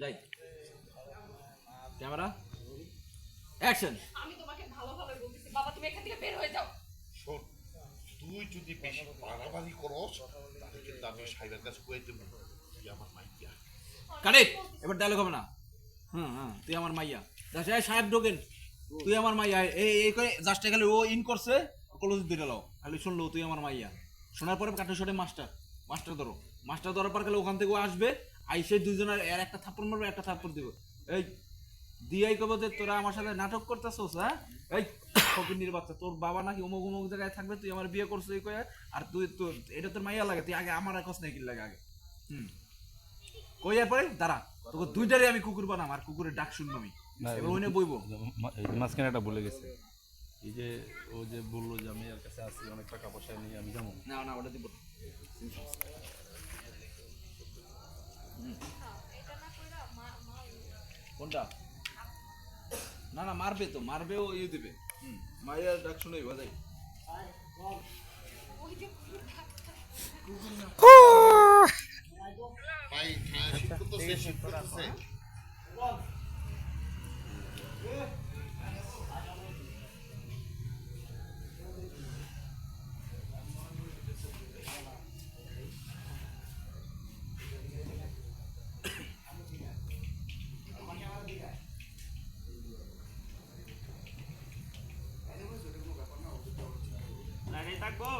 যাই। Camera. Action. আমি তোমাকে ভালো ভালো বলতেছি। বাবা তুমি এখান থেকে বের হয়ে যাও। শোন তুই যদি বেশি বাড়াবাড়ি করস তাহলে কিন্তু আমি সাহেবের কাছে কয়ে দেবো তুই আমার মাইয়া। কারেক্ট এবার ডায়লগ হবে না। হুম হুম তুই আমার মাইয়া। জাস্ট সাহেব ঢোকেন। তুই আমার মাইয়া। এই এই করে জাস্ট খালি ও ইন করছে কলেজ দুইটা লাও খালি শুনলো তুই আমার মাইয়া। শোনার পরে কাঠে শটে মাস্টার মাস্টার ধরো। মাস্টার ধরার পর খালি ওখান থেকে আসবে আইসে দুইজনের এর একটা থাপ্পড় মারবে একটা থাপ্পড় দিব। এই দিয়াই কব যে তোরা আমার সাথে নাটক করতেছস হ্যাঁ? এই ফকিন্নির বাচ্চা তোর বাবা নাকি অমুক অমুক জায়গায় থাকবে তুই আমার বিয়ে করছিস এই কয়ে আর তুই তোর এটা তোর মাইয়া লাগে তুই আগে আমার একস নাকি লাগে আগে। হুম। কই আর পরে? দাঁড়া তোকে দুইটারে আমি কুকুর বানাম আর কুকুরের ডাক শুনব আমি। এবার ওইনে বইবো। এই মাঝখানে একটা বলে গেছে। এই যে ও যে বলল যে আমি এর কাছে আসি অনেক টাকা পয়সা নিয়ে আমি যাব। না না ওটা দিব কোনটা? না না মারবে তো মারবে ও ইয়ে দিবে। হুম মায়ের ডাক শুনে বাজাই। ভাই হ্যাঁ করতেছে শিব করতেছে থাকবো